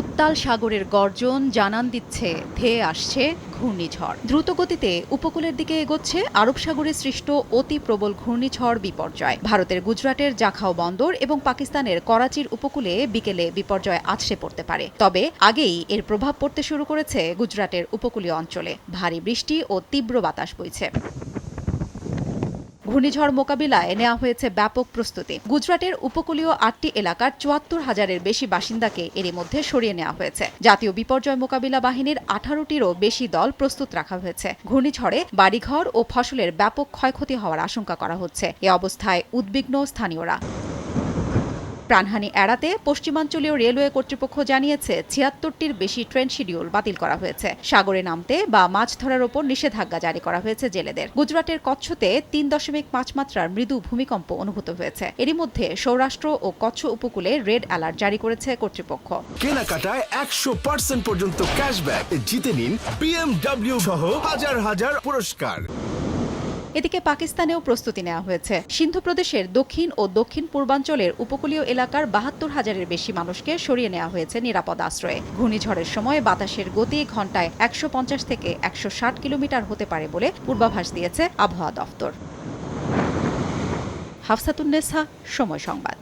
উত্তাল সাগরের গর্জন জানান দিচ্ছে, ধেয়ে আসছে ঘূর্ণিঝড়। দ্রুত গতিতে উপকূলের দিকে এগোচ্ছে আরব সাগরে সৃষ্ট অতি প্রবল ঘূর্ণিঝড় বিপর্যয়। ভারতের গুজরাটের জাখাও বন্দর এবং পাকিস্তানের করাচির উপকূলে বিকেলে বিপর্যয় আছড়ে পড়তে পারে। তবে আগেই এর প্রভাব পড়তে শুরু করেছে গুজরাটের উপকূলীয় অঞ্চলে। ভারী বৃষ্টি ও তীব্র বাতাস বইছে। ঘূর্ণিঝড় মোকাবিলায় নেওয়া হয়েছে ব্যাপক প্রস্তুতি। গুজরাটের উপকূলীয় আটটি এলাকার চুয়াত্তর হাজারের বেশি বাসিন্দাকে এরই মধ্যে সরিয়ে নেওয়া হয়েছে। জাতীয় বিপর্যয় মোকাবিলা বাহিনীর আঠারোটিরও বেশি দল প্রস্তুত রাখা হয়েছে। ঘূর্ণিঝড়ে বাড়িঘর ও ফসলের ব্যাপক ক্ষয়ক্ষতি হওয়ার আশঙ্কা করা হচ্ছে। এ অবস্থায় উদ্বিগ্ন স্থানীয়রা। প্রাণহানি এড়াতে পশ্চিমাঞ্চলীয় রেলওয়ে কর্তৃপক্ষ জানিয়েছে, ছিয়াত্তরটির বেশি ট্রেন শিডিউল বাতিল করা হয়েছে। সাগরে নামতে বা মাছ ধরার ওপর নিষেধাজ্ঞা জারি করা হয়েছে জেলেদের। গুজরাটের কচ্ছতে তিন দশমিক পাঁচ মাত্রার মৃদু ভূমিকম্প অনুভূত হয়েছে। এরই মধ্যে সৌরাষ্ট্র ও কচ্ছ উপকূলে রেড অ্যালার্ট জারি করেছে কর্তৃপক্ষ। কেনাকাটায় একশো পার্সেন্ট পর্যন্ত ক্যাশব্যাক। জিতে নিন বিএমডব্লিউ সহ হাজার হাজার পুরস্কার। এদিকে পাকিস্তানেও প্রস্তুতি নেওয়া হয়েছে। সিন্ধু প্রদেশের দক্ষিণ ও দক্ষিণ পূর্বাঞ্চলের উপকূলীয় এলাকার বাহাত্তর হাজারের বেশি মানুষকে সরিয়ে নেওয়া হয়েছে নিরাপদ আশ্রয়ে। ঘূর্ণিঝড়ের সময় বাতাসের গতি ঘন্টায় একশো পঞ্চাশ থেকে একশো ষাট কিলোমিটার হতে পারে বলে পূর্বাভাস দিয়েছে আবহাওয়া দফতর। হাফসাতুন্নেসা সময় সংবাদ।